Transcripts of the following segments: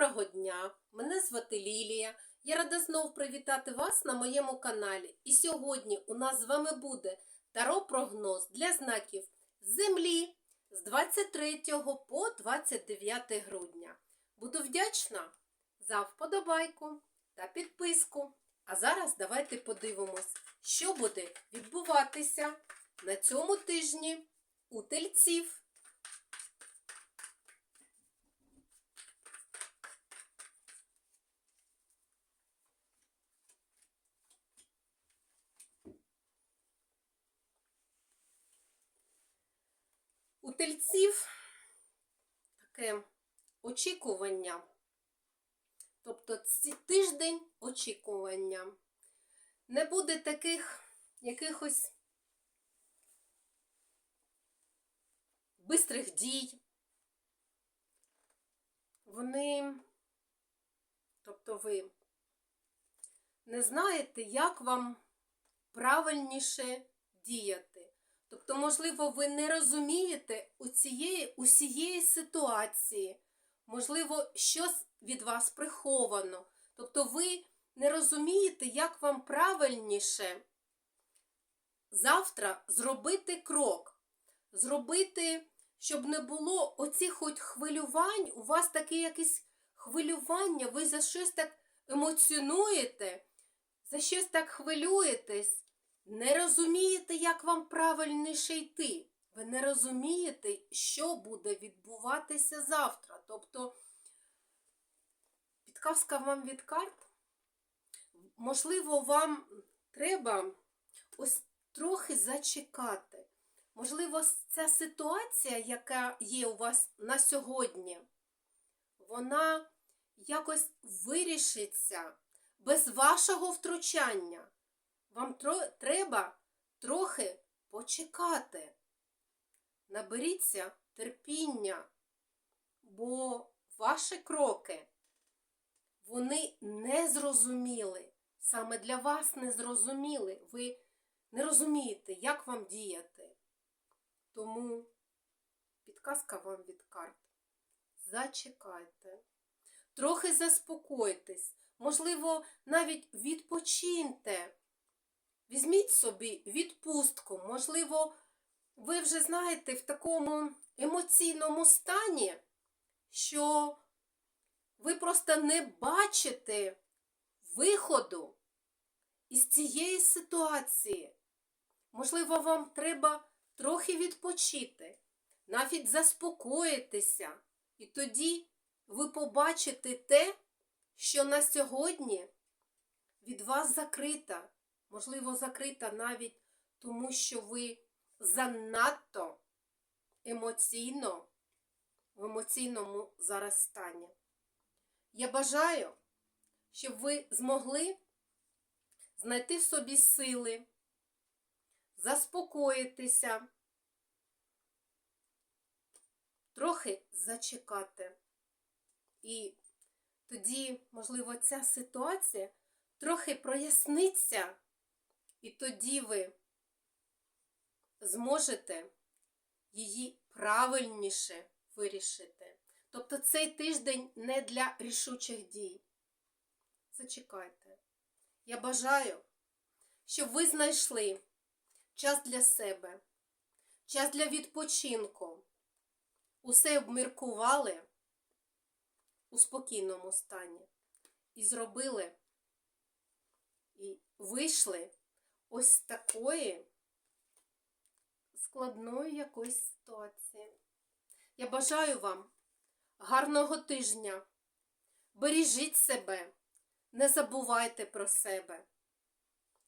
Доброго дня! Мене звати Лілія. Я рада знов привітати вас на моєму каналі. І сьогодні у нас з вами буде таро-прогноз для знаків Землі з 23 по 29 грудня. Буду вдячна за вподобайку та підписку. А зараз давайте подивимось, що буде відбуватися на цьому тижні у тельців. Тельців таке очікування. Тобто ці- тиждень очікування. Не буде таких якихось бистрих дій. Вони, тобто ви не знаєте, як вам правильніше діяти. Тобто, можливо, ви не розумієте у цієї, усієї ситуації, можливо, щось від вас приховано. Тобто, ви не розумієте, як вам правильніше завтра зробити крок, зробити, щоб не було оцих от хвилювань, у вас таке якесь хвилювання, ви за щось так емоціонуєте, за щось так хвилюєтесь. Не розумієте, як вам правильніше йти. Ви не розумієте, що буде відбуватися завтра. Тобто, підказка вам від карт. Можливо, вам треба ось трохи зачекати. Можливо, ця ситуація, яка є у вас на сьогодні, вона якось вирішиться без вашого втручання. Вам тро- треба трохи почекати. Наберіться терпіння, бо ваші кроки, вони не зрозуміли. Саме для вас не зрозуміли. Ви не розумієте, як вам діяти. Тому підказка вам від карт. Зачекайте. Трохи заспокойтесь. Можливо, навіть відпочиньте. Візьміть собі відпустку. Можливо, ви вже знаєте в такому емоційному стані, що ви просто не бачите виходу із цієї ситуації. Можливо, вам треба трохи відпочити, навіть заспокоїтися, і тоді ви побачите те, що на сьогодні від вас закрита. Можливо, закрита навіть тому, що ви занадто емоційно в емоційному зараз стані. Я бажаю, щоб ви змогли знайти в собі сили, заспокоїтися, трохи зачекати. І тоді, можливо, ця ситуація трохи проясниться, і тоді ви зможете її правильніше вирішити. Тобто цей тиждень не для рішучих дій. Зачекайте. Я бажаю, щоб ви знайшли час для себе, час для відпочинку. Усе обміркували у спокійному стані і зробили, і вийшли ось такої складної якоїсь ситуації. Я бажаю вам гарного тижня. Бережіть себе, не забувайте про себе.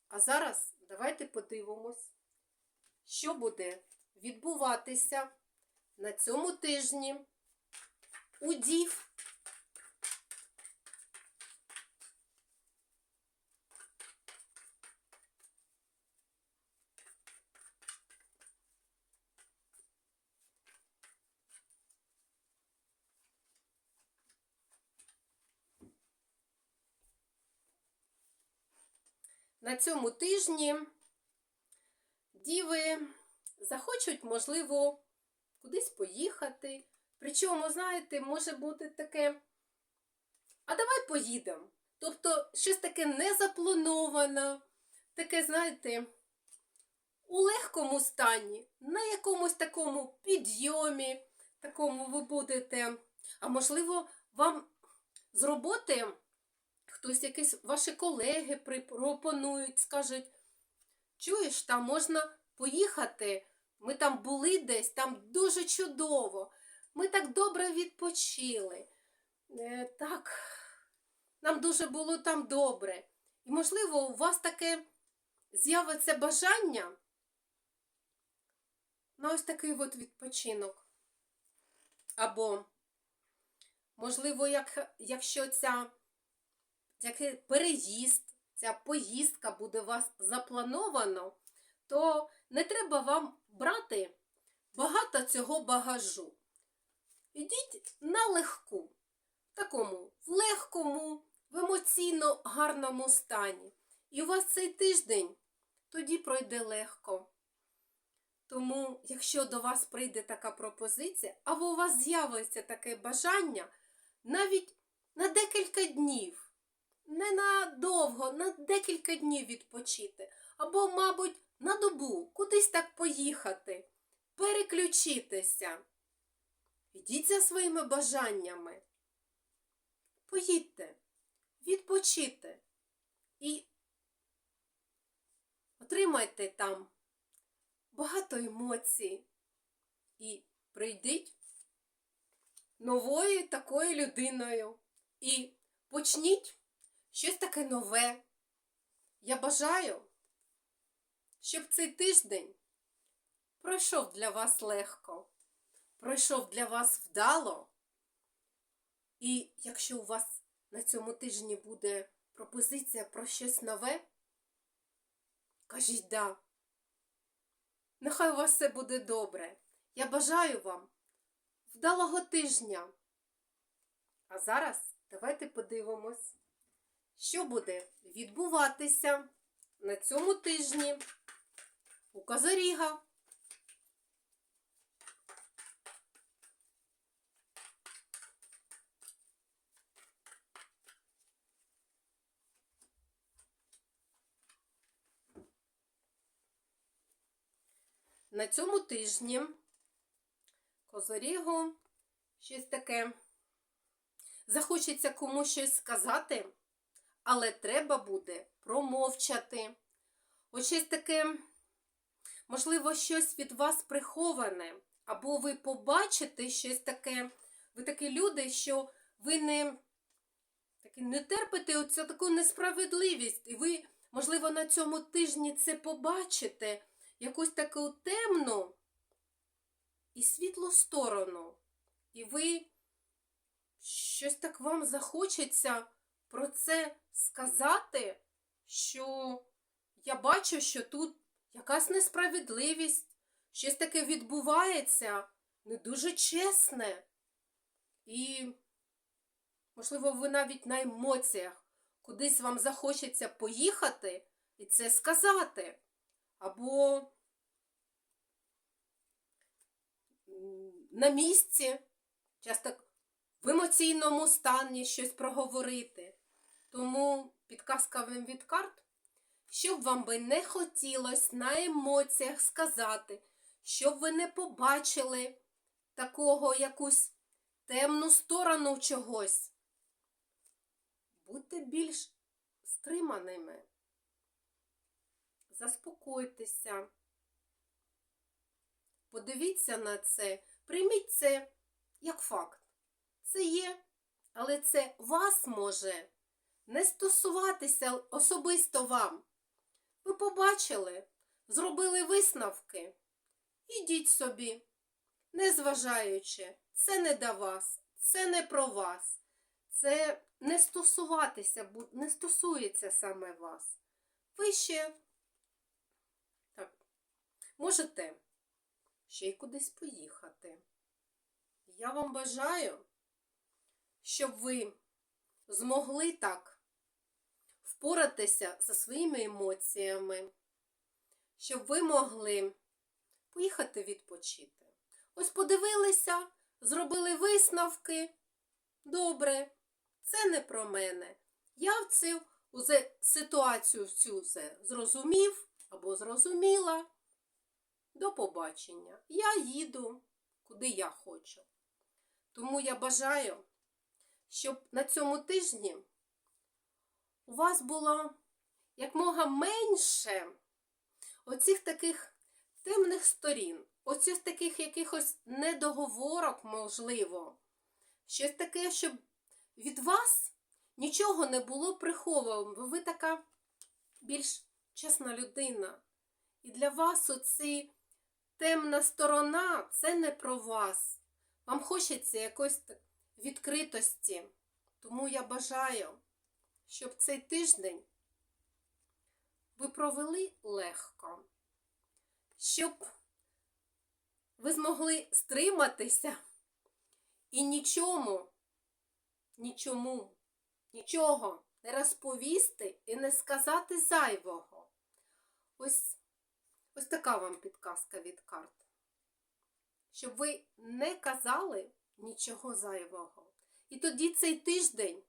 А зараз давайте подивимось, що буде відбуватися на цьому тижні у дів. На цьому тижні діви захочуть, можливо, кудись поїхати. Причому, знаєте, може бути таке а давай поїдемо. Тобто, щось таке незаплановане, таке, знаєте, у легкому стані, на якомусь такому підйомі, такому ви будете. А можливо, вам з роботи хтось якийсь ваші колеги пропонують, скажуть, чуєш, там можна поїхати. Ми там були десь, там дуже чудово. Ми так добре відпочили. Е, так, нам дуже було там добре. І, можливо, у вас таке з'явиться бажання на ось такий от відпочинок. Або, можливо, як, якщо ця який переїзд, ця поїздка буде у вас заплановано, то не треба вам брати багато цього багажу. Ідіть на легку, такому в легкому, в емоційно гарному стані. І у вас цей тиждень тоді пройде легко. Тому, якщо до вас прийде така пропозиція, або у вас з'явиться таке бажання, навіть на декілька днів, не на довго, на декілька днів відпочити, або, мабуть, на добу кудись так поїхати, переключитися. Йдіть за своїми бажаннями. Поїдьте, відпочите і отримайте там багато емоцій. І прийдіть новою такою людиною. І почніть щось таке нове. Я бажаю, щоб цей тиждень пройшов для вас легко, пройшов для вас вдало. І якщо у вас на цьому тижні буде пропозиція про щось нове, кажіть да. Нехай у вас все буде добре. Я бажаю вам вдалого тижня. А зараз давайте подивимось, що буде відбуватися на цьому тижні у Козоріга. На цьому тижні Козорігу щось таке захочеться комусь щось сказати, але треба буде промовчати. Ось щось таке, можливо, щось від вас приховане, або ви побачите щось таке, ви такі люди, що ви не, таки, не терпите оцю таку несправедливість, і ви, можливо, на цьому тижні це побачите якусь таку темну і світлу сторону. І ви щось так вам захочеться про це сказати, що я бачу, що тут якась несправедливість, щось таке відбувається не дуже чесне. І, можливо, ви навіть на емоціях кудись вам захочеться поїхати і це сказати. Або на місці, часто в емоційному стані щось проговорити. Тому підказка вам від карт, щоб вам би не хотілося на емоціях сказати, щоб ви не побачили такого якусь темну сторону чогось. Будьте більш стриманими. Заспокойтеся. Подивіться на це, прийміть це як факт. Це є, але це вас може не стосуватися особисто вам. Ви побачили, зробили висновки. Ідіть собі, незважаючи, це не до вас, це не про вас. Це не стосуватися, не стосується саме вас. Ви ще так, можете ще й кудись поїхати. Я вам бажаю, щоб ви змогли так впоратися зі своїми емоціями, щоб ви могли поїхати відпочити. Ось подивилися, зробили висновки. Добре. це не про мене. Я в цю ситуацію в цю зрозумів або зрозуміла. До побачення. Я їду, куди я хочу. Тому я бажаю, щоб на цьому тижні у вас було якмога менше оцих таких темних сторін, оцих таких якихось недоговорок, можливо, щось таке, щоб від вас нічого не було приховано, бо ви така більш чесна людина. І для вас оці темна сторона це не про вас. Вам хочеться якоїсь відкритості. Тому я бажаю, щоб цей тиждень ви провели легко, щоб ви змогли стриматися і нічому, нічому, нічого не розповісти і не сказати зайвого. Ось, ось така вам підказка від карт. Щоб ви не казали нічого зайвого. І тоді цей тиждень,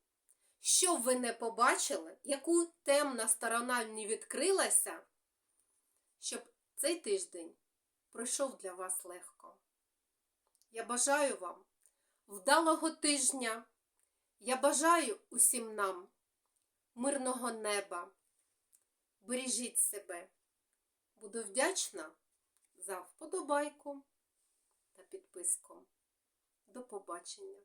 що ви не побачили, яку темна сторона не відкрилася, щоб цей тиждень пройшов для вас легко. Я бажаю вам вдалого тижня. Я бажаю усім нам мирного неба. Бережіть себе. Буду вдячна за вподобайку та підписку. До побачення!